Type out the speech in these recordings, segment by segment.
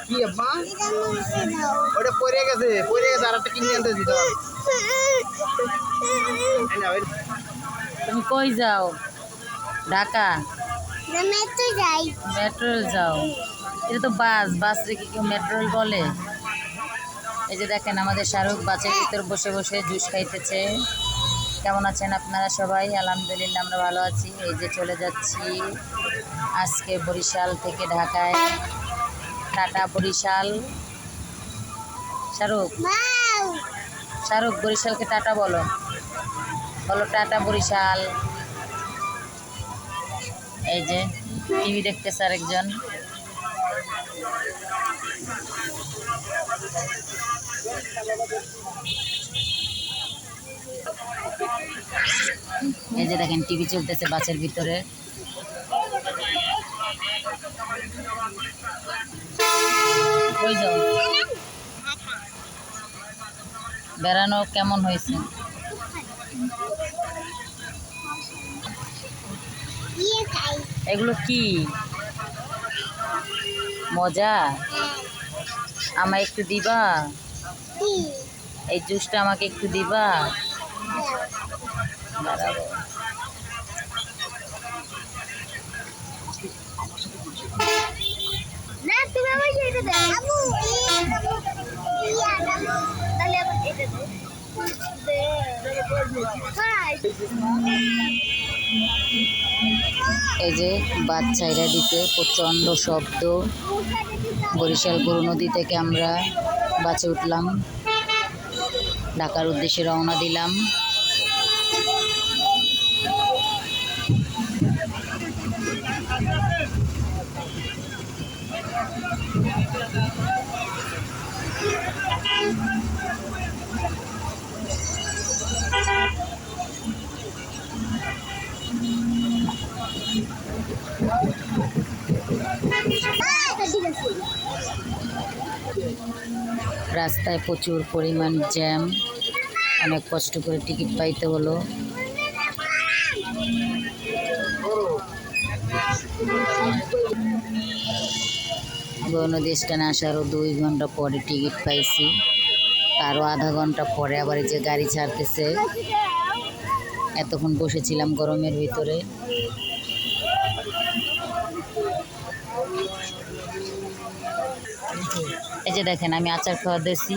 কি আব্বা? ওটা পড়ে গেছে পড়ে গেছে আর একটা কিনে আনতে দিতে তুমি কই যাও? ঢাকা? মেট্রো যাও। এটা তো বাস বাস রেখে কেউ মেট্রো বলে? এই যে দেখেন আমাদের শাহরুখ বাসের ভিতর বসে বসে জুস খাইতেছে। কেমন আছেন আপনারা সবাই? আলহামদুলিল্লাহ আমরা ভালো আছি। এই যে চলে যাচ্ছি আজকে বরিশাল থেকে ঢাকায়। টাটা বরিশাল। শাহরুখ? শাহরুখ বরিশালকে টাটা বলো। বলো টাটা বরিশাল। এই যে, টিভি দেখতেছে আরেকজন। এই যে দেখেন, টিভি চলতেছে বাসের ভিতরে। কই যাও বেড়ানো কেমন হয়েছে? এগুলো কি? মজা? আমায় একটু দিবা? এই জুসটা আমাকে একটু দিবা? দাঁড়াবো না তুমি আমার এটা দাও। এই যে বাচ্চাইরা দিতে প্রচণ্ড শব্দ। বরিশাল গরু নদী থেকে আমরা বাসে উঠলাম। ঢাকার উদ্দেশ্যে রওনা দিলাম। রাস্তায় প্রচুর পরিমাণ জ্যাম, অনেক কষ্ট করে টিকিট পাইতে হলো। গৌনদী স্ট্যান্ডে আসারও দুই ঘণ্টা পরে টিকিট পাইছি। তারও আধা ঘণ্টা পরে আবার যে গাড়ি ছাড়তেছে। এতক্ষণ বসেছিলাম গরমের ভিতরে। যে দেখেন, আমি আচার খাওয়া দিয়েছি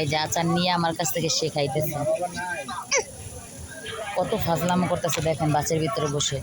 এই যে আচার নিয়ে আমার কাছ থেকে শেখাইতেছে কত ফাজলাম করতেছে দেখেন বাচ্চার ভিতরে বসে।